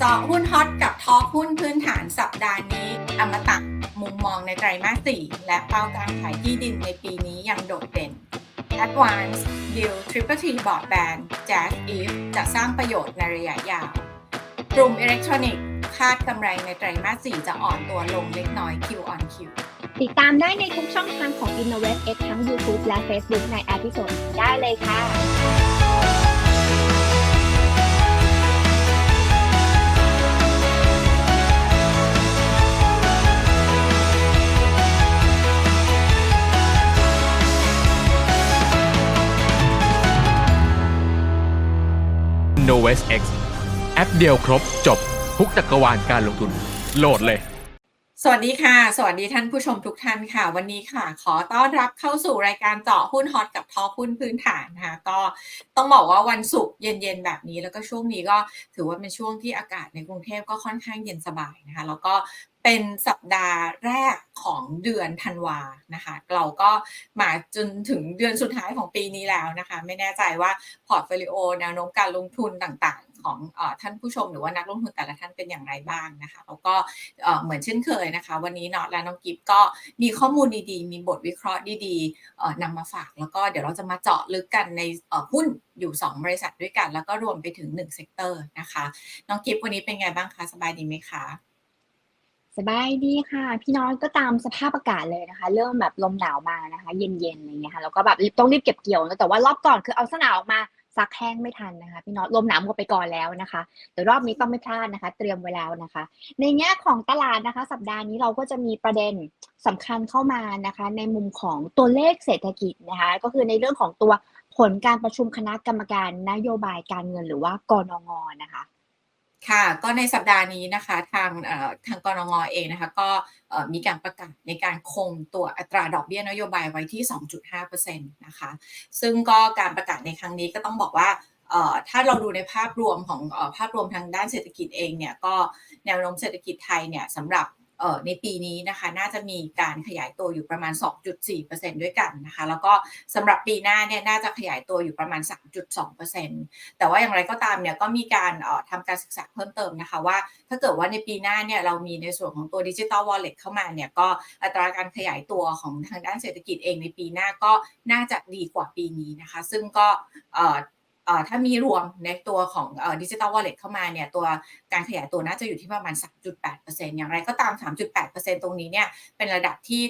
เจาะหุ้นฮอตกับทอหุ้นพื้นฐานสัปดาห์นี้ อมตะมุมมองในไตรมาส4และเป้าการขายที่ดินในปีนี้ยังโดดเด่น Advance Deal Triple T Broadband Jazz Eve จะสร้างประโยชน์ในระยะยาว กลุ่มอิเล็กทรอนิกส์คาดกำไรในไตรมาส 4 จะอ่อนตัวลงเล็กน้อย Q on Q ติดตามได้ในทุกช่องทางของ Innovate X ทั้ง YouTube และ Facebook ในแอพิโซดได้เลยค่ะ Novest X แอปเดียวครบจบทุกจักรวาลการลงทุนโหลดเลย สวัสดีค่ะ สวัสดีท่านผู้ชมทุกท่านค่ะ วันนี้ค่ะ ขอต้อนรับเข้าสู่รายการเจาะหุ้นฮอตกับทอหุ้นพื้นฐานนะคะก็ต้องบอกว่าวันศุกร์เย็นๆแบบนี้แล้วก็ช่วงนี้ก็ถือว่าเป็นช่วงที่อากาศในกรุงเทพก็ค่อนข้างเย็นสบายนะคะแล้วก็ เป็นสัปดาห์แรกของเดือนธันวานะคะ เราก็มาจนถึงเดือนสุดท้ายของปีนี้แล้วนะคะ ไม่แน่ใจว่าพอร์ตโฟลิโอแนวโน้มการลงทุนต่างๆ ของอท่านผู้ชมหรือว่านักลงทุนแต่ละท่านเป็นอย่างไรบ้างนะคะ แล้วก็เหมือนเช่นเคยนะคะ วันนี้เนาะและน้องกิฟก็มีข้อมูลดีๆ มีบทวิเคราะห์ดีๆนำมาฝาก แล้วก็เดี๋ยวเราจะมาเจาะลึกกันในหุ้นอยู่ 2 บริษัทด้วยกัน แล้วก็รวมไปถึง1เซกเตอร์นะคะน้องกิฟวันนี้เป็นไงบ้างคะสบายดีไหมคะ สบายดีค่ะ พี่น้องก็ตามสภาพอากาศเลยนะคะ เริ่มแบบลมหนาวมานะคะ เย็นๆอะไรเงี้ยค่ะแล้วก็แบบต้องรีบเก็บเกี่ยวนะแต่ว่ารอบก่อนคือเอาสนาวออกมาซักแห้งไม่ทันนะคะ พี่น้องลมหนาวหมดไปก่อนแล้วนะคะแต่รอบนี้ต้องไม่พลาดนะคะ เตรียมไว้แล้วนะคะ ในแง่ของตลาดนะคะ สัปดาห์นี้เราก็จะมีประเด็นสำคัญเข้ามานะคะ ในมุมของตัวเลขเศรษฐกิจนะคะ ก็คือในเรื่องของตัวผลการประชุมคณะกรรมการนโยบายการเงินหรือว่ากนงนะคะ ค่ะก็ในสัปดาห์นี้นะคะทางทางกรงเองนะคะก็มีการประกาศในการคงตัวอัตราดอกเบี้ยนโยบายไว้ที่ 2.5%นะคะซึ่งก็การประกาศในครั้งนี้ก็ต้องบอกว่าถ้าเราดูในภาพรวมของภาพรวมทางด้านเศรษฐกิจเองเนี่ยก็แนวโน้มเศรษฐกิจไทยเนี่ยสำหรับ ในปีนี้นะคะน่าจะมีการขยายตัวอยู่ประมาณ 2.4%ด้วยกันนะคะ แล้วก็สำหรับปีหน้าเนี่ยน่าจะขยายตัวอยู่ประมาณ 3.2%แต่ว่าอย่างไรก็ตามเนี่ยก็มีการทำการศึกษาเพิ่มเติมนะคะว่า ถ้าเกิดว่าในปีหน้าเนี่ยเรามีในส่วนของตัวดิจิ t a ลวอลเล็ตเข้ามาเนี่ยก็อัตราการขยายตัวของทางด้านเศรษฐกิจเองในปีหน้าก็น่าจะดีกว่าปีนี้นะคะ ซึ่งก็ ถ้ามีรวมในตัวของดิจิตอลวอลเล็ตเข้ามาเนี่ยตัวการขยายตัวน่าจะอยู่ที่ประมาณ 3.8%อย่างไรก็ตาม 3.8%ตรงนี้เนี่ยเป็นระดับที่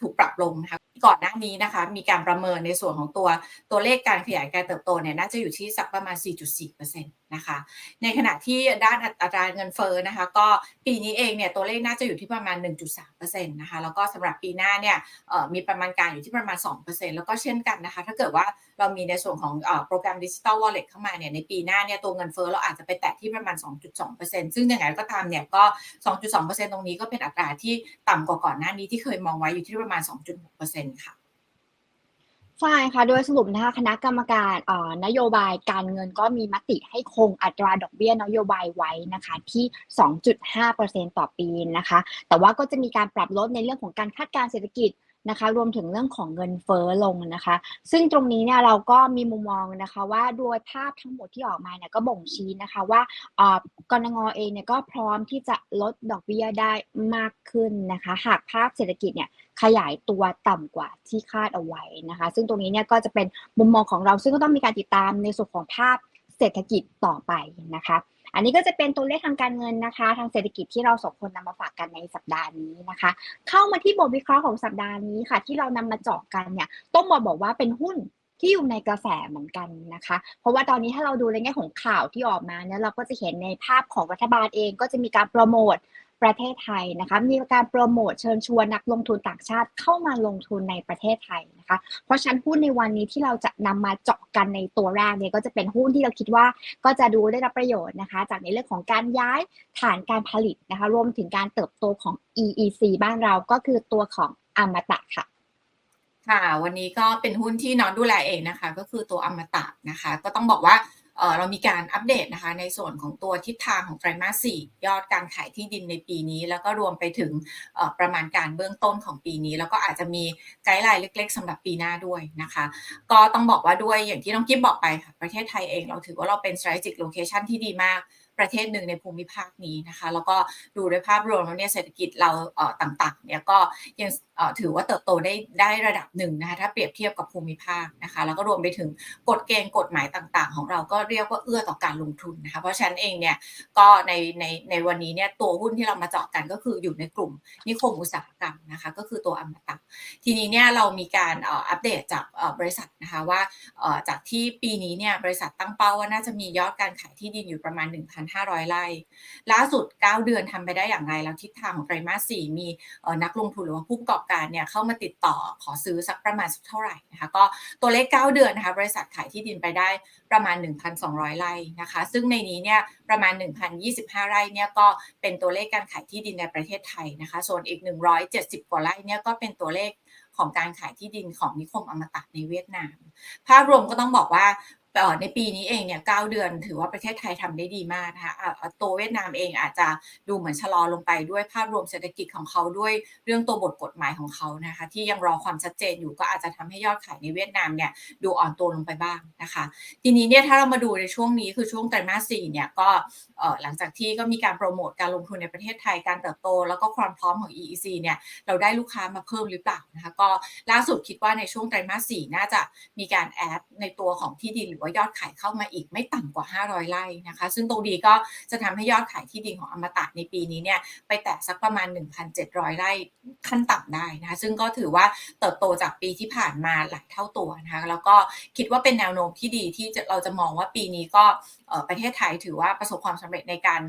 ถูกปรับลงนะคะก่อนหน้านี้นะคะมีการประเมินในส่วนของตัวตัวเลขการขยายการเติบโตเนี่ยน่าจะอยู่ที่สักประมาณ 4.4% นะคะ ในขณะที่ด้านอัตราเงินเฟ้อนะคะ ก็ปีนี้เองเนี่ยตัวเลขน่าจะอยู่ที่ประมาณ 1.3%นะคะแล้วก็สำหรับปีหน้าเนี่ยมีประมาณการอยู่ที่ประมาณ 2%แล้วก็เช่นกันนะคะ ถ้าเกิดว่าเรามีในส่วนของอโปรแกรมดิจิ t a ลวอลเล็ตเข้ามาเนี่ยในปีหน้าเนี่ยตัวเงินเฟ้อเราอาจจะไปแตะที่ประมาณ 2.2%ซึ่งยังไงก็ตามเนี่ยก็ 2.2%ตรงนี้ก็เป็นอัตราที่ต่ำกว่าก่อนหน้านี้ที่เคยมองไว้อยู่ที่ประมาณ 2.6%ค่ะ ใช่ค่ะ โดยสรุปนะคะคณะกรรมการนโยบายการเงินก็มีมติให้คงอัตราดอกเบี้ยนโยบายไว้นะคะที่ 2.5%ต่อปีนะคะ แต่ว่าก็จะมีการปรับลดในเรื่องของการคาดการเศรษฐกิจ นะคะ รวมถึงเรื่องของเงินเฟ้อลงนะคะ ซึ่งตรงนี้เนี่ยเราก็มีมุมมองนะคะว่าโดยภาพทั้งหมดที่ออกมาเนี่ยก็บ่งชี้นะคะว่าเอ่อกรงเองเนี่ยก็พร้อมที่จะลดดอกเบี้ยได้มากขึ้นนะคะ หากภาพเศรษฐกิจเนี่ยขยายตัวต่ำกว่าที่คาดเอาไว้นะคะ ซึ่งตรงนี้เนี่ยก็จะเป็นมุมมองของเราซึ่งก็ต้องมีการติดตามในส่วนของภาพเศรษฐกิจต่อไปนะคะ อันนี้ก็จะเป็นตัวเลขทางการเงินนะคะ ทางเศรษฐกิจที่เราสองคนนำมาฝากกันในสัปดาห์นี้นะคะ เข้ามาที่บทวิเคราะห์ของสัปดาห์นี้ค่ะ ที่เรานำมาเจาะกันเนี่ยต้องบอกบอกว่าเป็นหุ้นที่อยู่ในกระแสเหมือนกันนะคะ เพราะว่าตอนนี้ถ้าเราดูในแง่ของข่าวที่ออกมาเนี่ยเราก็จะเห็นในภาพของรัฐบาลเองก็จะมีการโปรโมท ประเทศไทยนะคะมีการโปรโมทเชิญชวนนักลงทุนต่างชาติเข้ามาลงทุนในประเทศไทยนะคะเพราะฉะนั้นหุ้นในวันนี้ที่เราจะนำมาเจาะกันในตัวแรกเนี่ยก็จะเป็นหุ้นที่เราคิดว่าก็จะดูได้รับประโยชน์นะคะ จากในเรื่องของการย้ายฐานการผลิตนะคะรวมถึงการเติบโตของ EEC บ้านเราก็คือตัวของอมตะค่ะค่ะ วันนี้ก็เป็นหุ้นที่น้องดูแลเองนะคะ ก็คือตัวอมตะนะคะ ก็ต้องบอกว่า เเรามีการอัปเดตนะคะในส่วนของตัวทิศทางของไตรมาสสี่ยอดการขายที่ดินในปีนี้ แล้วก็รวมไปถึงประมาณการเบื้องต้นของปีนี้ แล้วก็อาจจะมีไกด์ไลน์เล็ก ๆสำหรับปีหน้าด้วยนะคะ ก็ต้องบอกว่าด้วยอย่างที่น้องกิ๊บบอกไปค่ะประเทศไทยเองเราถือว่าเราเป็น strategic location ที่ดีมาก ประเทศหนึ่งในภูมิภาคนี้นะคะ แล้วก็ดูโดยภาพรวมแล้วเนี่ยเศรษฐกิจเราต่างๆเนี่ยก็ยังถือว่าเติบโตได้ได้ระดับหนึ่งนะคะถ้าเปรียบเทียบกับภูมิภาคนะคะ แล้วก็รวมไปถึงกฎเกณฑ์กฎหมายต่างๆ ของเราก็เรียกว่าเอื้อต่อการลงทุนนะคะเพราะฉะนั้นเองเนี่ยก็ในในในวันนี้เนี่ยตัวหุ้นที่เรามาเจาะกันก็คืออยู่ในกลุ่มนิคมอุตสาหกรรมนะคะก็คือตัวอมตะทีนี้เนี่ยเรามีการอัปเดตจากบริษัทนะคะว่าจากที่ปีนี้เนี่ยบริษัทตั้งเป้าว่าน่าจะมียอดการขายที่ดินอยู่ประมาณ1,500 ไร่ ล่าสุด 9 เดือนทำไปได้อย่างไร แล้วทิศทางของไตรมาส 4 มีนักลงทุนหรือว่าผู้ประกอบการเนี่ยเข้ามาติดต่อขอซื้อสักประมาณสักเท่าไหร่นะคะ ก็ตัวเลข 9 เดือนนะคะ บริษัทขายที่ดินไปได้ประมาณ 1,200 ไร่นะคะ ซึ่งในนี้เนี่ยประมาณ 1,025 ไร่เนี่ยก็เป็นตัวเลขการขายที่ดินในประเทศไทยนะคะส่วนอีก 170 กว่าไร่เนี่ยก็เป็นตัวเลขของการขายที่ดินของนิคมอมตะในเวียดนาม ภาพรวมก็ต้องบอกว่า ในปีนี้เองเนี่ยเเดือน ถือว่าประเทศไทยทำได้ดีมากนะคะอะอะตัวเวียดนามเองอาจจะดูเหมือนชะลอลงไปด้วยภาพรวมเศรษฐกิจของเขาด้วยเรื่องตัวบทกฎหมายของเขานะคะที่ยังรอความชัดเจนอยู่ก็อาจจะทำให้ยอดขายในเวียดนามเนี่ยดูอ่อนตัวลงไปบ้างนะคะ ทีนี้เนี่ยถ้าเรามาดูในช่วงนี้คือช่วงไตรมาสสี่เนี่ยก็เอ่อหลังจากที่ก็มีการโปรโมทการลงทุนในประเทศไทยการเติบโต แล้วก็ความพร้อมของ EEC เนี่ยเราได้ลูกค้ามาเพิ่มหรือเปล่านะคะก็ล่าสุดคิดว่าในช่วงไตรมาสสี่น่าจะมีการแอดในตัวของที่ดินหรือว่ายอดขายเข้ามาอีกไม่ต่ำกว่า 500ไร่นะคะ ซึ่งตรงดีก็จะทำให้ยอดขายที่ดินของอมตะในปีนี้เนี่ยไปแตะสักประมาณ 1,700 ไร่ขั้นต่ำได้นะคะ ซึ่งก็ถือว่าเติบโตจากปีที่ผ่านมาหลายเท่าตัวนะคะ แล้วก็คิดว่าเป็นแนวโน้มที่ดีที่เราจะมองว่าปีนี้ก็ประเทศไทยถือว่าประสบความสำเร็จในการ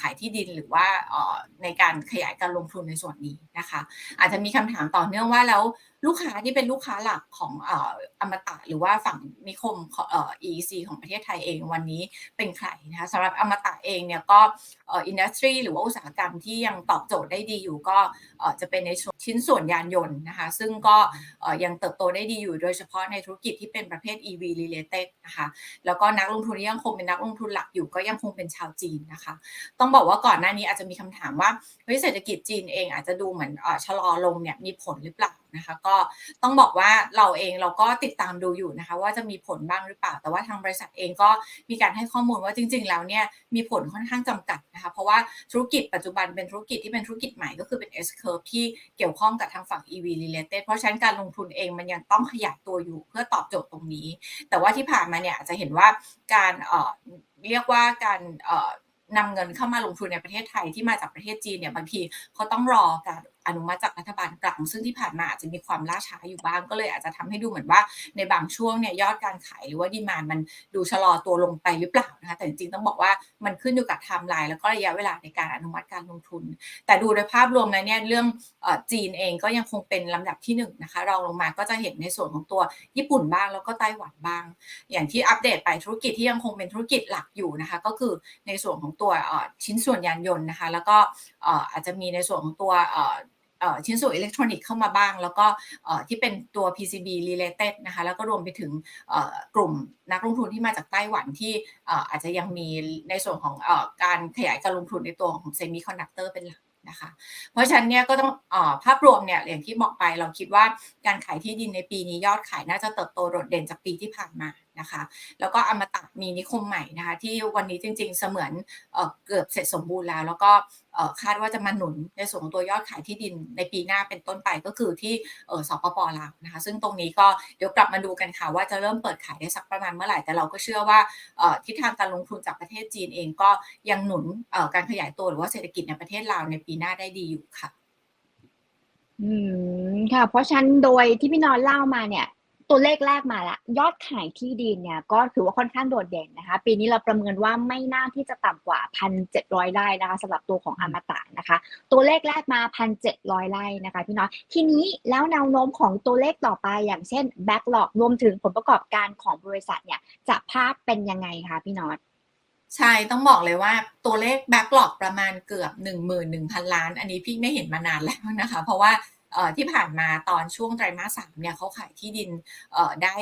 ขายที่ดินหรือว่าในการขยายการลงทุนในส่วนนี้นะคะ อาจจะมีคำถามต่อเนื่องว่าแล้วลูกค้าที่เป็นลูกค้าหลักของอมตะหรือว่าฝั่งนิคมเอ่อ EEC ของประเทศไทยเองวันนี้เป็นใครนะคะสำหรับอมตะเองเนี่ยก็อินดัสทรีหรือว่าอุตสาหกรรมที่ยังตอบโจทย์ได้ดีอยู่ก็จะเป็นในชิ้นส่วนยานยนต์นะคะ ซึ่งก็ยังเติบโตได้ดีอยู่โดยเฉพาะในธุรกิจที่เป็นประเภท EV related นะคะแล้วก็นักลงทุนที่ยังคงเป็นนักลงทุนหลักอยู่ก็ยังคงเป็นชาวจีนนะคะ ต้องบอกว่าก่อนหน้านี้อาจจะมีคำถามว่าเฮ้ยเศรษฐกิจจีนเองอาจจะดูเหมือนอชะลอลงเนี่ยมีผลหรือเปล่านะคะ ก็ต้องบอกว่าเราเองเราก็ติดตามดูอยู่นะคะ ว่าจะมีผลบ้างหรือเปล่า แต่ว่าทางบริษัทเองก็มีการให้ข้อมูลว่าจริง ๆ แล้วเนี่ยมีผลค่อนข้างจำกัดนะคะ เพราะว่าธุรกิจปัจจุบันเป็นธุรกิจที่เป็นธุรกิจใหม่ก็คือเป็น S curve ที่เกี่ยวข้องกับทางฝั่ง EV related เพราะฉะนั้นการลงทุนเองมันยังต้องขยายตัวอยู่เพื่อตอบโจทย์ตรงนี้ แต่ว่าที่ผ่านมาเนี่ยจจะเห็นว่าการเอ่อเรียกว่าการเอ่อนำเงินเข้ามาลงทุนในประเทศไทยที่มาจากประเทศจีนเนี่ยบางทีเขาต้องรอการ อนุมัติจากรัฐบาลกลางซึ่งที่ผ่านมาอาจจะมีความล่าช้าอยู่บ้าง ก็เลยอาจจะทำให้ดูเหมือนว่าในบางช่วงเนี่ยยอดการขายหรือว่าดีมานมันดูชะลอตัวลงไปหรือเปล่านะคะแต่จริงๆต้องบอกว่ามันขึ้นอยู่กับไทม์ไลน์แล้วก็ระยะเวลาในการอนุมัติการลงทุน แต่ดูโดยภาพรวมแล้วเนี่ยเรื่องอจีนเองก็ยังคงเป็นลำดับที่หนึ่งนะคะรองลงมาก็จะเห็นในส่วนของตัวญี่ปุ่นบ้างแล้วก็ไต้หวันบ้าง อย่างที่อัปเดตไปธุรกิจที่ยังคงเป็นธุรกิจหลักอยู่นะคะก็คือในส่วนของตัวชิ้นส่วนยานยนต์นะคะแล้วก็อาจจะมีในส่วนของตัว ชิ้นส่วนอิเล็กทรอนิกส์เข้ามาบ้าง แล้วก็ที่เป็นตัว PCB related นะคะแล้วก็รวมไปถึงกลุ่มนักลงทุนที่มาจากไต้หวันที่อาจจะยังมีในส่วนของอการขยายการลงทุนในตัวของเซมิคอนดักเตอร์เป็นหลักนะคะเพราะฉะนั้นเนี่ยก็ต้องอภาพรวมเนี่ยอย่างที่บอกไปเราคิดว่าการขายที่ดินในปีนี้ยอดขายน่าจะเติบโตโดดเด่นจากปีที่ผ่านมา นะคะ แล้วก็อมตะมีนิคมใหม่นะคะ ที่วันนี้จริง ๆ เสมือนเออเกือบเสร็จสมบูรณ์แล้ว แล้วก็คาดว่าจะมาหนุนในส่วนของตัวยอดขายที่ดินในปีหน้าเป็นต้นไปก็คือที่สปปลาวนะคะ ซึ่งตรงนี้ก็เดี๋ยวกลับมาดูกันค่ะว่าจะเริ่มเปิดขายได้สักประมาณเมื่อไหร่ แต่เราก็เชื่อว่าเอ่ทิศทางการลงทุนจากประเทศจีนเองก็ยังหนุนการขยายตัวหรือว่าเศรษฐกิจในประเทศลาวในปีหน้าได้ดีอยู่ค่ะ อืมค่ะ เพราะฉะนั้นโดยที่พี่นอนเล่ามาเนี่ย ตัวเลขแรกมาละยอดขายที่ดินเนี่ยก็ถือว่าค่อนข้างโดดเด่นนะคะ ปีนี้เราประเมินว่าไม่น่าที่จะต่ำกว่า 1,700ไร่นะคะสำหรับตัวของอมตะนะคะ ตัวเลขแรกมา 1,700ไร่นะคะพี่น้อยทีนี้แล้วแนวโน้มของตัวเลขต่อไปอย่างเช่น backlog รวมถึงผลประกอบการของบริษัทเนี่ยจะภาพเป็นยังไงคะพี่น็อตใช่ ต้องบอกเลยว่าตัวเลข backlog ประมาณเกือบ 11,000 ล้าน อันนี้พี่ไม่เห็นมานานแล้วนะคะ เพราะว่าเอ่อ ที่ผ่านมาตอนช่วงไตรมาสสามเนี่ยเขาขายที่ดินได้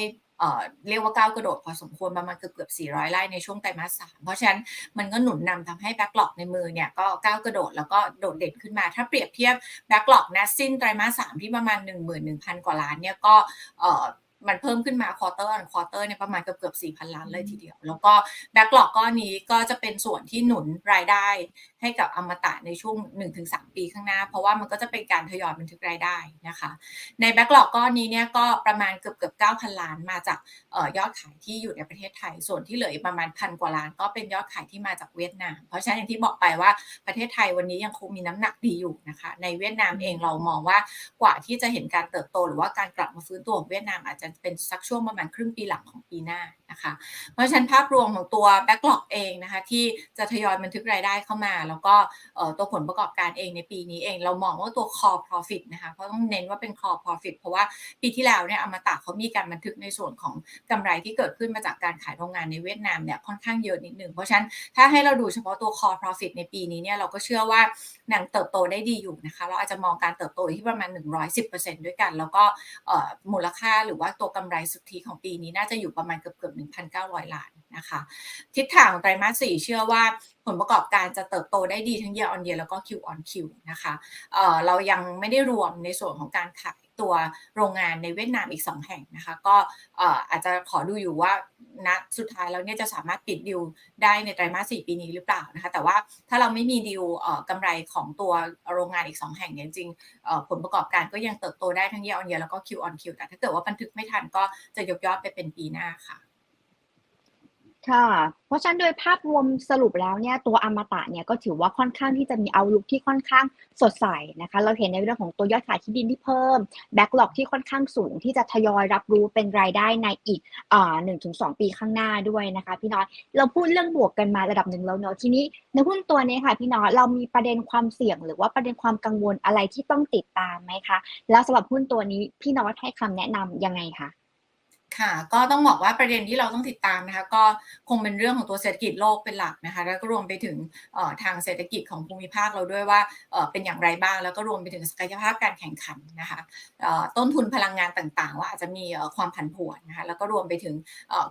เรียกว่าก้าวกระโดดพอสมควรประมาณเกือบเกือบ400 ไร่ในช่วงไตรมาสสามเพราะฉะนั้นมันก็หนุนนำทำให้แบ็กหลอกในมือเนี่ยก็ก้าวกระโดดแล้วก็โดดเด่นขึ้นมา ถ้าเปรียบเทียบแบ็กหลอกนะสิ้นไตรมาสสามที่ประมาณ 11,000 กว่าล้านเนี่ยก็ มันเพิ่มขึ้นมาควอเตอร์อันควอเตอร์เนี่ยประมาณเกือบเกือบสี่พันล้านเลยทีเดียว แล้วก็แบ็กหลอกก้อนนี้ก็จะเป็นส่วนที่หนุนรายได้ให้กับอมตะในช่วง 1-3 ปีข้างหน้า เพราะว่ามันก็จะเป็นการทยอยบันทึกรายได้นะคะ ในแบ็กหลอกก้อนนี้เนี่ยก็ประมาณเกือบเกือบ9,000 ล้านมาจากเออยอดขายที่อยู่ในประเทศไทย ส่วนที่เหลืออีกประมาณพันกว่าล้านก็เป็นยอดขายที่มาจากเวียดนาม เพราะฉะนั้นอย่างที่บอกไปว่าประเทศไทยวันนี้ยังคงมีน้ำหนักดีอยู่นะคะ ในเวียดนามเองเรามองว่ากว่าที่จะเห็นการเติบโต หรือว่าการกลับมาฟื้นตัวของเวียดนามอาจจะเป็นสักช่วงประมาณครึ่งปีหลังของปีหน้านะคะ เพราะฉะนั้นภาพรวมของตัวแบ็กหลอกเองนะคะที่จะทยอยบันทึกรายได้เข้ามา แล้วก็ตัวผลประกอบการเองในปีนี้เองเรามองว่าตัว core profit นะคะเพราะต้องเน้นว่าเป็น core profit เพราะว่าปีที่แล้วเนี่ยอมตะเขามีการบันทึกในส่วนของกำไรที่เกิดขึ้นมาจากการขายโรงงานในเวียดนามเนี่ยค่อนข้างเยอะนิดหนึ่งเพราะฉะนั้นถ้าให้เราดูเฉพาะตัว core profit ในปีนี้เนี่ยเราก็เชื่อว่าหนังเติบโตได้ดีอยู่นะคะ เราอาจจะมองการเติบโตที่ประมาณ 110%ด้วยกัน แล้วก็มูลค่าหรือว่าตัวกำไรสุทธิของปีนี้น่าจะอยู่ประมาณเกือบเกือบ1,900 ล้านนะคะ ทิศทางไตรมาสสี่เชื่อว่าผลประกอบการจะเติบโตได้ดีทั้ง year on year แล้วก็ Q on Q นะคะเเรายังไม่ได้รวมในส่วนของการขาย ตัวโรงงานในเวียดนามอีก 2 แห่งนะคะ ก็อาจจะขอดูอยู่ว่าณสุดท้ายแล้วเนี่ยจะสามารถปิดดิวได้ในไตรมาสสี่ปีนี้หรือเปล่านะคะ แต่ว่าถ้าเราไม่มีดิวเอ่อกำไรของตัวโรงงานอีก 2 แห่งเนี่ยจริงเอ่อผลประกอบการก็ยังเติบโตได้ทั้ง year on year แล้วก็คิวออนคิวแต่ถ้าเกิดว่าบันทึกไม่ทันก็จะยกยอดไปเป็นปีหน้าค่ะ ค่ะ เพราะฉะนั้นโดยภาพรวมสรุปแล้วเนี่ยตัวอมตะเนี่ยก็ถือว่าค่อนข้างที่จะมีเอาลุกที่ค่อนข้างสดใสนะคะ เราเห็นในเรื่องของตัวยอดขายที่ดินที่เพิ่มแบ็กหลอกที่ค่อนข้างสูงที่จะทยอยรับรู้เป็นรายได้ในอีกหนึ่งถึงสองปีข้างหน้าด้วยนะคะพี่น้อยเราพูดเรื่องบวกกันมาระดับหนึ่งแล้วเนอะทีนี้ในหุ้นตัวนี้ค่ะพี่น้อยเรามีประเด็นความเสี่ยง หรือว่าประเด็นความกังวลอะไรที่ต้องติดตามไหมคะ แล้วสำหรับหุ้นตัวนี้พี่น้อยให้คำแนะนำยังไงคะ ค่ะก็ต้องบอกว่าประเด็นที่เราต้องติดตามนะคะก็คงเป็นเรื่องของตัวเศรษฐกิจโลกเป็นหลักนะคะแล้วก็รวมไปถึงทางเศรษฐกิจของภูมิภาคเราด้วยว่าเป็นอย่างไรบ้าง แล้วก็รวมไปถึงศักยภาพการแข่งขันนะคะต้นทุนพลังงานต่างๆ ว่าอาจจะมีความผันผวนนะคะแล้วก็รวมไปถึง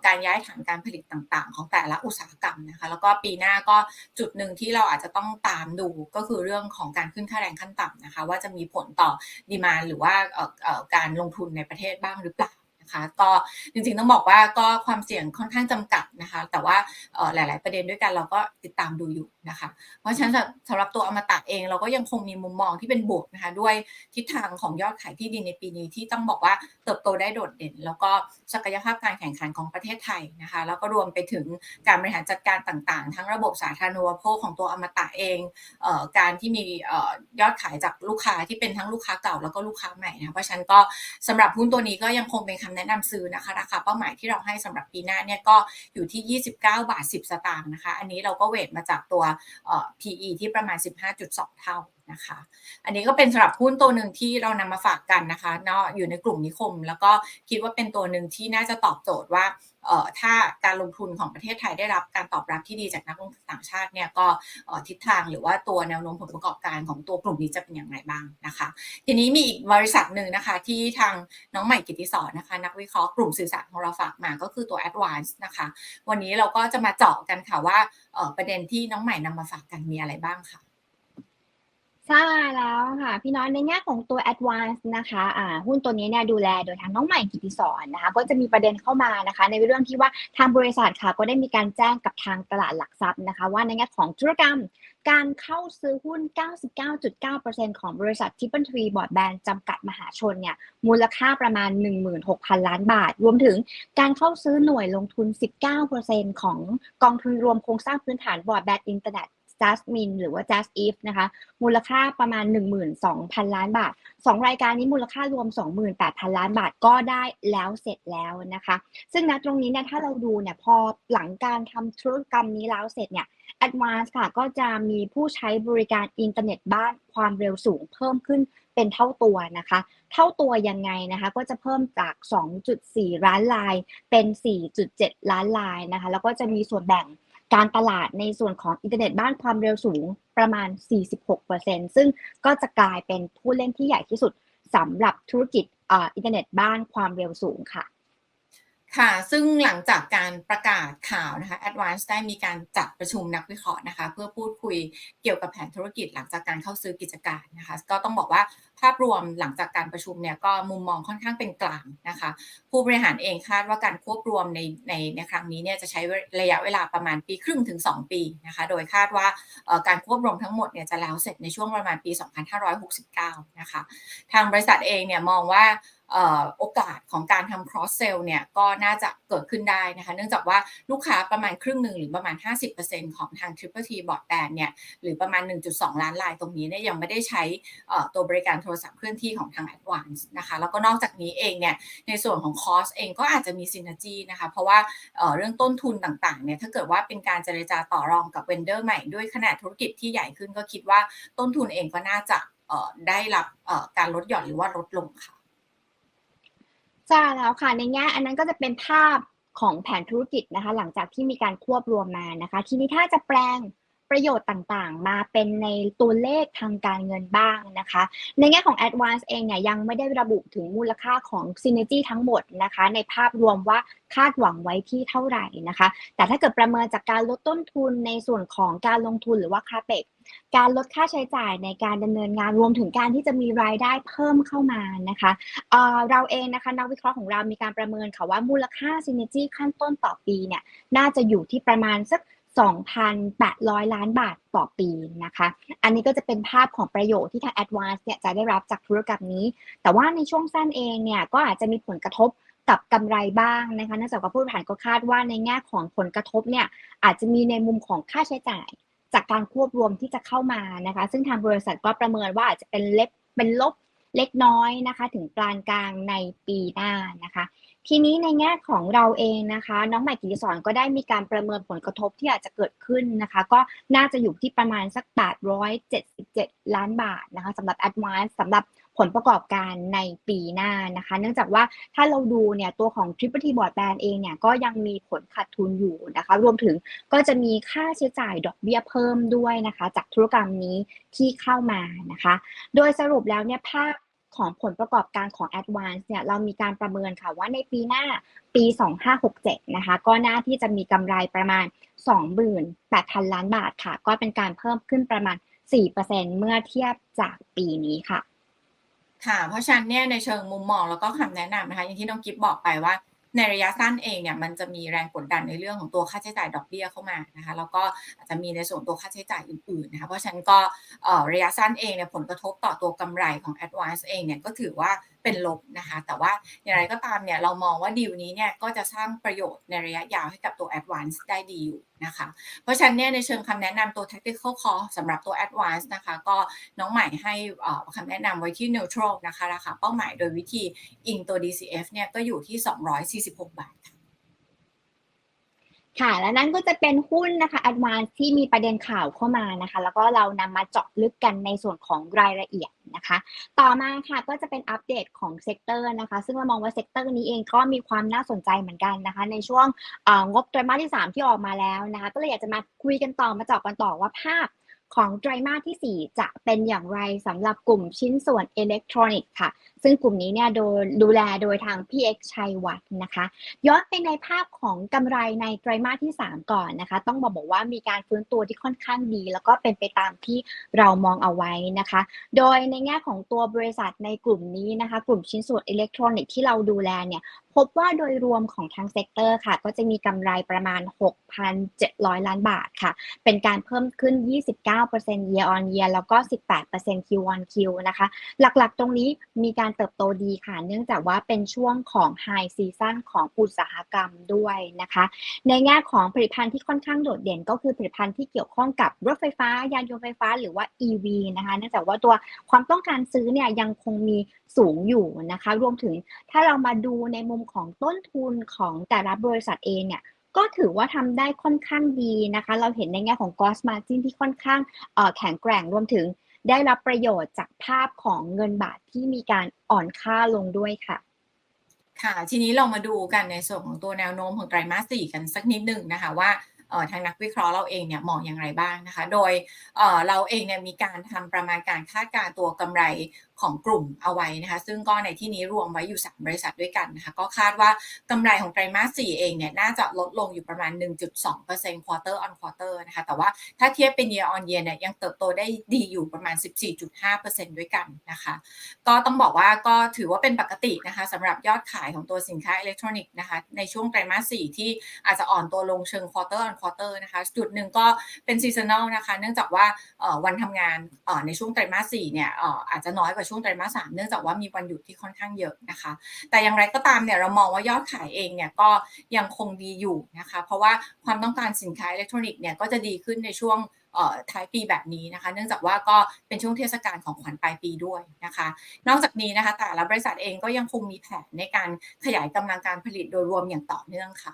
การย้ายฐานการผลิตต่างๆ ของแต่ละอุตสาหกรรมนะคะแล้วก็ปีหน้าก็จุดหนึ่งที่เราอาจจะต้องตามดูก็คือเรื่องของการขึ้นค่าแรงขั้นต่ำนะคะว่าจะมีผลต่อดีมานหรือว่าการลงทุนในประเทศบ้างหรือเปล่า นะคะก็จริงๆต้องบอกว่าก็ความเสี่ยงค่อนข้างจำกัดนะคะ แต่ว่าหลาย ๆ ประเด็นด้วยกันเราก็ติดตามดูอยู่นะคะ เพราะฉะนั้นสำหรับตัวอมตะเองเราก็ยังคงมีมุมมองที่เป็นบวกนะคะ ด้วยทิศทางของยอดขายที่ดินในปีนี้ที่ต้องบอกว่าเติบโตได้โดดเด่น แล้วก็ศักยภาพการแข่งขันของประเทศไทยนะคะ แล้วก็รวมไปถึงการบริหารจัดการต่างๆ ทั้งระบบสาธารณูปโภคของตัวอมตะเองเออการที่มียอดขายจากลูกค้าที่เป็นทั้งลูกค้าเก่าแล้วก็ลูกค้าใหม่นะเพราะฉะนั้นก็สำหรับหุ้นตัวนี้ก็ยังคงเป็นคำแนะนำซื้อนะคะราคาเป้าหมายที่เราให้สำหรับปีหน้าเนี่ยก็อยู่ที่ 29 บาท 10 สตางค์นะคะ อันนี้เราก็เวทมาจากตัว PE ที่ประมาณ 15.2 เท่านะคะ อันนี้ก็เป็นสำหรับหุ้นตัวหนึ่งที่เรานำมาฝากกันนะคะเนาะอยู่ในกลุ่มนิคม แล้วก็คิดว่าเป็นตัวหนึ่งที่น่าจะตอบโจทย์ว่า ถ้าการลงทุนของประเทศไทยได้รับการตอบรับที่ดีจากนักลงทุนต่างชาติเนี่ยก็ทิศทางหรือว่าตัวแนวโน้มผลประกอบการของตัวกลุ่มนี้จะเป็นอย่างไรบ้างนะคะ ทีนี้มีอีกบริษัทหนึ่งนะคะที่ทางน้องใหม่กิติสอนนะคะ นักวิเคราะห์กลุ่มสื่อสารของเราฝากมาก็คือตัว Advance นะคะ วันนี้เราก็จะมาเจาะกันค่ะว่าประเด็นที่น้องใหม่นำมาฝากกันมีอะไรบ้างค่ะ ใช่แล้วค่ะ พี่น้อยในแง่ของตัว Advance นะคะอ่าหุ้นตัวนี้เนี่ยดูแลโดยทางน้องใหม่กิติสอนนะคะ ก็จะมีประเด็นเข้ามานะคะ ในเรื่องที่ว่าทางบริษัทค่ะ ก็ได้มีการแจ้งกับทางตลาดหลักทรัพย์นะคะ ว่าในแง่ของธุรกรรมการเข้าซื้อหุ้น 99.9%ของบริษัททิปเปิลทรีบอร์ดแบนจำกัดมหาชนเนี่ยมูลค่าประมาณ 16,000 ล้านบาท รวมถึงการเข้าซื้อหน่วยลงทุน 19%ของกองทุนรวมโครงสร้างพื้นฐานบอร์ดแบนด์อินเทอร์เน็ต Jasmine หรือว่า Just If นะคะ มูลค่าประมาณ 12,000 ล้านบาท 2 รายการนี้มูลค่ารวม 28,000 ล้านบาทก็ได้แล้วเสร็จแล้วนะคะ ซึ่งณตรงนี้เนี่ยถ้าเราดูเนี่ยพอหลังการทำธุรกรรมนี้แล้วเสร็จเนี่ย Advance ค่ะก็จะมีผู้ใช้บริการอินเทอร์เน็ตบ้านความเร็วสูงเพิ่มขึ้นเป็นเท่าตัวนะคะ เท่าตัวยังไงนะคะ ก็จะเพิ่มจาก 2.4 ล้านลาย เป็น 4.7 ล้านลายนะคะ แล้วก็จะมีส่วนแบ่ง การตลาดในส่วนของอินเทอร์เน็ตบ้านความเร็วสูงประมาณ 46%ซึ่งก็จะกลายเป็นผู้เล่นที่ใหญ่ที่สุดสำหรับธุรกิจอินเทอร์เน็ตบ้านความเร็วสูงค่ะ ค่ะ ซึ่งหลังจากการประกาศข่าวนะคะ Advance ได้มีการจัดประชุมนักวิเคราะห์นะคะ เพื่อพูดคุยเกี่ยวกับแผนธุรกิจหลังจากการเข้าซื้อกิจการนะคะ ก็ต้องบอกว่าภาพรวมหลังจากการประชุมเนี่ยก็มุมมองค่อนข้างเป็นกลางนะคะ ผู้บริหารเองคาดว่าการควบรวมในในในครั้งนี้เนี่ยจะใช้ระยะเวลาประมาณปีครึ่งถึง 2 ปีนะคะ โดยคาดว่าการควบรวมทั้งหมดเนี่ยจะแล้วเสร็จในช่วงประมาณปี 2569 นะคะ ทางบริษัทเองเนี่ยมองว่า โอกาสของการทำ cross sell เนี่ยก็น่าจะเกิดขึ้นได้นะคะเนื่องจากว่าลูกค้าประมาณครึ่งหนึ่งหรือประมาณ 50%ของทาง Triple T Broadband เนี่ยหรือประมาณ 1.2 ล้านรายตรงนี้เนี่ยยังไม่ได้ใช้ตัวบริการโทรศัพท์เคลื่อนที่ของทาง Advance นะคะแล้วก็นอกจากนี้เองเนี่ยในส่วนของ cost เองก็อาจจะมี synergy นะคะเพราะว่าเรื่องต้นทุนต่างๆเนี่ยถ้าเกิดว่าเป็นการเจรจาต่อรองกับเวนเดอร์ใหม่ด้วยขนาดธุรกิจที่ใหญ่ขึ้นก็คิดว่าต้นทุนเองก็น่าจะได้รับการลดหย่อนหรือว่าลดลงค่ะ ใช่แล้วค่ะในแง่อันนั้นก็จะเป็นภาพของแผนธุรกิจนะคะ หลังจากที่มีการควบรวมมานะคะ ทีนี้ถ้าจะแปลง ประโยชน์ต่างๆ มาเป็นในตัวเลขทางการเงินบ้างนะคะ ในแง่ของ Advance เองเนี่ยยังไม่ได้ระบุถึงมูลค่าของ Synergy ทั้งหมดนะคะ ในภาพรวมว่าคาดหวังไว้ที่เท่าไหร่นะคะ แต่ถ้าเกิดประเมินจากการลดต้นทุนในส่วนของการลงทุนหรือว่าคาเปกการลดค่าใช้จ่ายในการดำเนินงานรวมถึงการที่จะมีรายได้เพิ่มเข้ามานะคะเเราเองนะคะนักวิเคราะห์ของเรามีการประเมินค่ะว่ามูลค่า Synergy ขั้นต้นต่อปีเนี่ยน่าจะอยู่ที่ประมาณสัก 2,800 ล้านบาทต่อปีนะคะ อันนี้ก็จะเป็นภาพของประโยชน์ที่ทาง Advance เนี่ยจะได้รับจากธุรกรรมนี้ แต่ว่าในช่วงสั้นเองเนี่ยก็อาจจะมีผลกระทบกับกำไรบ้างนะคะเนื่องจากว่าผู้บริหารก็คาดว่าในแง่ของผลกระทบเนี่ยอาจจะมีในมุมของค่าใช้จ่าย จากการควบรวมที่จะเข้ามานะคะ ซึ่งทางบริษัทก็ประเมินว่าอาจจะเป็นเล็กเป็นลบเล็กน้อยนะคะ ถึงปานกลางในปีหน้านะคะ ทีนี้ในแง่ของเราเองนะคะ น้องใหม่กิติสอนก็ได้มีการประเมินผลกระทบที่อาจจะเกิดขึ้นนะคะ ก็น่าจะอยู่ที่ประมาณสัก 877 ล้านบาทนะคะสำหรับ Advance สำหรับผลประกอบการในปีหน้านะคะ เนื่องจากว่าถ้าเราดูเนี่ยตัวของ Triple T Broadband เองเนี่ยก็ยังมีผลขาดทุนอยู่นะคะ รวมถึงก็จะมีค่าใช้จ่ายดอกเบี้ยเพิ่มด้วยนะคะ จากธุรกรรมนี้ที่เข้ามานะคะ โดยสรุปแล้วเนี่ยภาพ ของผลประกอบการของ Advance เนี่ยเรามีการประเมินค่ะว่าในปีหน้าปี 2567 นะคะ ก็น่าที่จะมีกำไรประมาณ 28,000 ล้านบาทค่ะ ก็เป็นการเพิ่มขึ้นประมาณ 4%เมื่อเทียบจากปีนี้ค่ะ ค่ะ เพราะฉะนั้นเนี่ยในเชิงมุมมองแล้วก็คำแนะนำนะคะ อย่างที่น้องกิฟบอกไปว่า ในระยะสั้นเองเนี่ยมันจะมีแรงกดดันในเรื่องของตัวค่าใช้จ่ายดอกเบี้ยเข้ามานะคะแล้วก็อาจจะมีในส่วนตัวค่าใช้จ่ายอื่นๆนะคะเพราะฉะนั้นก็เอ่อระยะสั้นเองเนี่ยผลกระทบต่อตัวกำไรของ Advance เองเนี่ยก็ถือว่า เป็นลบนะคะ แต่ว่าอย่างไรก็ตามเนี่ยเรามองว่าดีลนี้เนี่ยก็จะสร้างประโยชน์ในระยะยาวให้กับตัว Advance ได้ดีอยู่นะคะ เพราะฉะนั้นเนี่ยในเชิงคำแนะนำตัว tactical call สำหรับตัว advance นะคะ ก็น้องใหม่ให้คำแนะนำไว้ที่ neutral นะคะราคาเป้าหมายโดยวิธีอิงตัว DCF เนี่ยก็อยู่ที่ 246 บาทค่ะ ค่ะ และนั่นก็จะเป็นหุ้นนะคะ Advance ที่มีประเด็นข่าวเข้ามานะคะ แล้วก็เรานำมาเจาะลึกกันในส่วนของรายละเอียดนะคะ ต่อมาค่ะก็จะเป็นอัปเดตของเซกเตอร์นะคะ ซึ่งเรามองว่าเซกเตอร์นี้เองก็มีความน่าสนใจเหมือนกันนะคะ ในช่วงงบไตรมาสที่ 3 ที่ออกมาแล้วนะคะ ก็เลยอยากจะมาคุยกันต่อมาเจาะกันต่อว่าภาพของไตรมาสที่ 4 จะเป็นอย่างไรสำหรับกลุ่มชิ้นส่วนอิเล็กทรอนิกส์ค่ะ ซึ่งกลุ่มนี้เนี่ยโดยดูแลโดยทางพี่เอกชัยวัฒน์นะคะ ย้อนไปในภาพของกำไรในไตรมาสที่ 3 ก่อนนะคะ ต้องบอกบอกว่ามีการฟื้นตัวที่ค่อนข้างดี แล้วก็เป็นไปตามที่เรามองเอาไว้นะคะ โดยในแง่ของตัวบริษัทในกลุ่มนี้นะคะ กลุ่มชิ้นส่วนอิเล็กทรอนิกส์ที่เราดูแลเนี่ยพบว่าโดยรวมของทั้งเซกเตอร์ค่ะ ก็จะมีกำไรประมาณ 6,700 ล้านบาทค่ะ เป็นการเพิ่มขึ้น 29% year on year แล้วก็ 18% Q on Q นะคะ หลักๆ ตรงนี้มีการเติบโตดีค่ะ เนื่องจากว่าเป็นช่วงของ High Season ของอุตสาหกรรมด้วยนะคะ ในแง่ของผลิตภัณฑ์ที่ค่อนข้างโดดเด่น ก็คือผลิตภัณฑ์ที่เกี่ยวข้องกับรถไฟฟ้ายานยนต์ไฟฟ้าหรือว่า EV นะคะ เนื่องจากว่าตัวความต้องการซื้อเนี่ยยังคงมีสูงอยู่นะคะ รวมถึงถ้าเรามาดูในมุมของต้นทุนของแต่ละบริษัทเองเนี่ยก็ถือว่าทำได้ค่อนข้างดีนะคะ เราเห็นในแง่ของ gross margin ที่ค่อนข้างแข็งแกร่ง รวมถึง ได้รับประโยชน์จากภาพของเงินบาทที่มีการอ่อนค่าลงด้วยค่ะ ค่ะทีนี้เรามาดูกันในส่วนของตัวแนวโน้มของไตรมาสสี่กันสักนิดหนึ่งนะคะว่าทางนักวิเคราะห์เราเองเนี่ยมองอย่างไรบ้างนะคะ โดยเราเองเนี่ยมีการทำประมาณการคาดการ์ตัวกำไร ของกลุ่มเอาไว้นะคะ ซึ่งก็ในที่นี้รวมไว้อยู่ 3 บริษัทด้วยกันนะคะ ก็คาดว่ากำไรของไตรมาส 4 เองเนี่ยน่าจะลดลงอยู่ประมาณ 1.2% quarter on quarter นะคะ แต่ว่าถ้าเทียบเป็น year on year เนี่ยยังเติบโตได้ดีอยู่ประมาณ 14.5%ด้วยกันนะคะ ก็ต้องบอกว่าก็ถือว่าเป็นปกตินะคะสำหรับยอดขายของตัวสินค้าอิเล็กทรอนิกส์นะคะในช่วงไตรมาส 4 ที่อาจจะอ่อนตัวลงเชิง quarter on quarter นะคะ จุดหนึ่งก็เป็น seasonal นะคะ เนื่องจากว่าวันทำงานในช่วงไตรมาส 4 เนี่ยเอ่ออาจจะน้อยกว่าช่วง่วงไตรมาส3เนื่องจากว่ามีวันหยุดที่ค่อนข้างเยอะนะคะ แต่อย่างไรก็ตามเนี่ยเรามองว่ายอดขายเองเนี่ยก็ยังคงดีอยู่นะคะ เพราะว่าความต้องการสินค้าอิเล็กทรอนิกส์เนี่ยก็จะดีขึ้นในช่วงท้ายปีแบบนี้นะคะ เนื่องจากว่าก็เป็นช่วงเทศกาลของขวัญปลายปีด้วยนะคะ นอกจากนี้นะคะแต่ละบริษัทเองก็ยังคงมีแผนในการขยายกำลังการผลิตโดยรวมอย่างต่อเนื่องค่ะ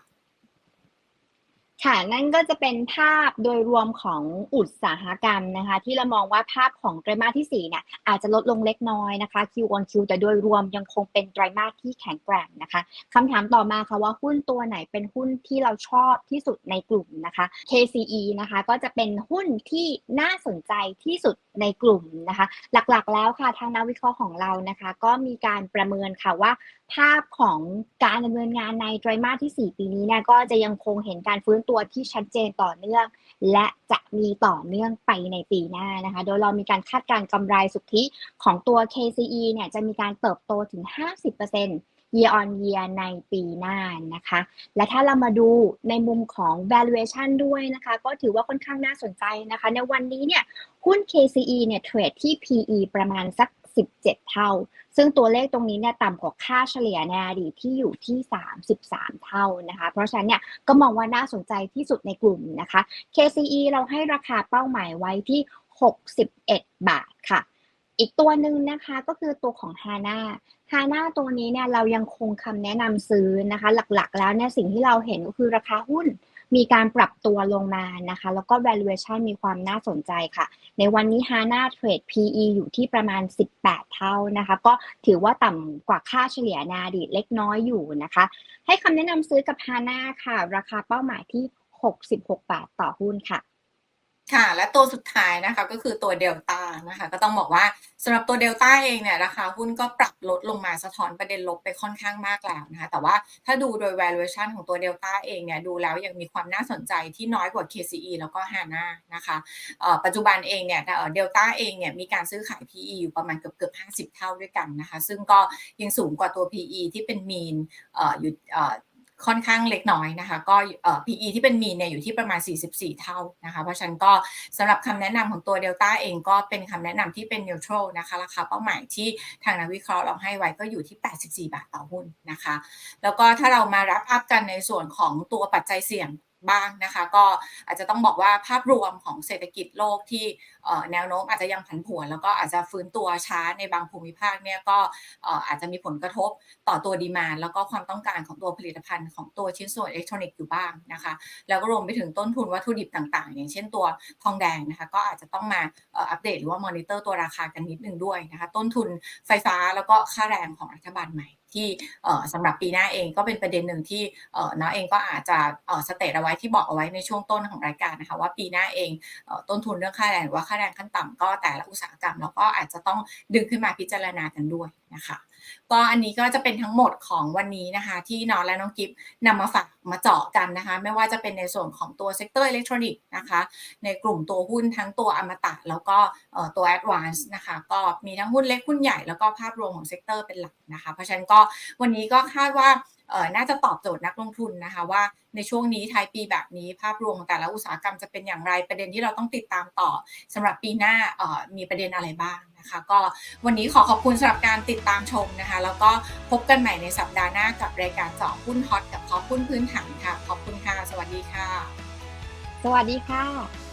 ค่ะ นั่นก็จะเป็นภาพโดยรวมของอุตสาหกรรมนะคะ ที่เรามองว่าภาพของไตรมาสที่4เนี่ยอาจจะลดลงเล็กน้อยนะคะ Q on Q แต่โดยรวมยังคงเป็นไตรมาสที่แข็งแกร่งนะคะคำถามต่อมาค่ะว่าหุ้นตัวไหนเป็นหุ้นที่เราชอบที่สุดในกลุ่มนะคะ KCE นะคะ ก็จะเป็นหุ้นที่น่าสนใจที่สุดในกลุ่มนะคะ หลักๆแล้วค่ะทางนักวิเคราะห์ของเรานะคะ ก็มีการประเมินค่ะว่า ภาพของการดำเนินงานในไตรมาสที่ 4 ปีนี้เนี่ยก็จะยังคงเห็นการฟื้นตัวที่ชัดเจนต่อเนื่อง และจะมีต่อเนื่องไปในปีหน้านะคะ โดยเรามีการคาดการกำไรสุทธิของตัว KCE เนี่ยจะมีการเติบโตถึง 50% year on year ในปีหน้านะคะ และถ้าเรามาดูในมุมของ valuation ด้วยนะคะ ก็ถือว่าค่อนข้างน่าสนใจนะคะ ในวันนี้เนี่ยหุ้น KCE เนี่ยเทรดที่ PE ประมาณสัก 17 เท่า ซึ่งตัวเลขตรงนี้เนี่ยต่ำกว่าค่าเฉลี่ยในอดีตที่อยู่ที่ 33 เท่านะคะ เพราะฉะนั้นเนี่ยก็มองว่าน่าสนใจที่สุดในกลุ่มนะคะ KCE เราให้ราคาเป้าหมายไว้ที่ 61 บาทค่ะ อีกตัวหนึ่งนะคะก็คือตัวของ HANA HANA ตัวนี้เนี่ยเรายังคงคำแนะนำซื้อนะคะ หลักๆ แล้วเนี่ยสิ่งที่เราเห็นก็คือราคาหุ้น มีการปรับตัวลงมานะคะ แล้วก็ valuation มีความน่าสนใจค่ะ ในวันนี้ HANA เทรด PE อยู่ที่ประมาณ 18 เท่านะคะ ก็ถือว่าต่ำกว่าค่าเฉลี่ยนาดีเล็กน้อยอยู่นะคะ ให้คำแนะนำซื้อกับ HANA ค่ะ ราคาเป้าหมายที่ 66 บาทต่อหุ้นค่ะ ค่ะ และตัวสุดท้ายนะคะก็คือตัวเดลต้านะคะ ก็ต้องบอกว่าสำหรับตัวเดลต้าเองเนี่ยราคาหุ้นก็ปรับลดลงมาสะท้อนประเด็นลบไปค่อนข้างมากแล้วนะคะ แต่ว่าถ้าดูโดย valuation ของตัวเดลต้าเองเนี่ยดูแล้วยังมีความน่าสนใจที่น้อยกว่า KCE แล้วก็ HANA นะคะปัจจุบันเองเนี่ยเดลต้าเองเนี่ยมีการซื้อขาย PE อยู่ประมาณเกือบเกือบ50เท่าด้วยกันนะคะ ซึ่งก็ยังสูงกว่าตัว PE ที่เป็น mean เอ่ออยู่อ่อ ค่อนข้างเล็กน้อยนะคะ ก็เอ่อ PE ที่เป็นมีนเนี่ยอยู่ที่ประมาณ 44 เท่านะคะ เพราะฉะนั้นก็สำหรับคำแนะนำของตัว Delta เองก็เป็นคำแนะนำที่เป็น neutral นะคะ ราคาเป้าหมายที่ทางนักวิเคราะห์เราให้ไว้ก็อยู่ที่ 84 บาทต่อหุ้นนะคะ แล้วก็ถ้าเรามารับอัพกันในส่วนของตัวปัจจัยเสี่ยง บ้างนะคะ ก็อาจจะต้องบอกว่าภาพรวมของเศรษฐกิจโลกที่แนวโน้มอาจจะยังผันผวน แล้วก็อาจจะฟื้นตัวช้าในบางภูมิภาคเนี่ยก็อาจจะมีผลกระทบต่อตัวดีมานแล้วก็ความต้องการของตัวผลิตภัณฑ์ของตัวชิ้นส่วนอิเล็กทรอนิกส์อยู่บ้างนะคะ แล้วก็รวมไปถึงต้นทุนวัตถุดิบต่าง ๆ อย่างเช่นตัวทองแดงนะคะ ก็อาจจะต้องมาอัปเดตหรือว่ามอนิเตอร์ตัวราคากันนิดนึงด้วยนะคะ ต้นทุนไฟฟ้าแล้วก็ค่าแรงของรัฐบาลใหม่ ที่เอ่อสำหรับปีหน้าเองก็เป็นประเด็นหนึ่งที่เอ่อน้าเองก็อาจจะสเตตเอาไว้ที่บอกเอาไว้ในช่วงต้นของรายการนะคะว่าปีหน้าเองต้นทุนเรื่องค่าแรงว่าค่าแรงขั้นต่ำก็แต่ละอุตสาหกรรมแล้วก็อาจจะต้องดึงขึ้นมาพิจารณากันด้วยนะคะ ก็อันนี้ก็จะเป็นทั้งหมดของวันนี้นะคะ ที่น้องและน้องกิฟนำมาฝากมาเจาะกันนะคะ ไม่ว่าจะเป็นในส่วนของตัวเซกเตอร์อิเล็กทรอนิกส์นะคะ ในกลุ่มตัวหุ้นทั้งตัวอมตะ แล้วก็ตัวแอดวานซ์นะคะ ก็มีทั้งหุ้นเล็กหุ้นใหญ่แล้วก็ภาพรวมของเซกเตอร์เป็นหลักนะคะ เพราะฉะนั้นก็วันนี้ก็คาดว่า น่าจะตอบโจทย์นักลงทุนนะคะว่าในช่วงนี้ท้ายปีแบบนี้ภาพรวมของแต่ละอุตสาหกรรมจะเป็นอย่างไรประเด็นที่เราต้องติดตามต่อสำหรับปีหน้าเออมีประเด็นอะไรบ้างนะคะ ก็วันนี้ขอขอบคุณสำหรับการติดตามชมนะคะ แล้วก็พบกันใหม่ในสัปดาห์หน้ากับรายการเจาะหุ้นฮอตกับขอหุ้นพื้นฐานค่ะ ขอบคุณค่ะ สวัสดีค่ะ สวัสดีค่ะ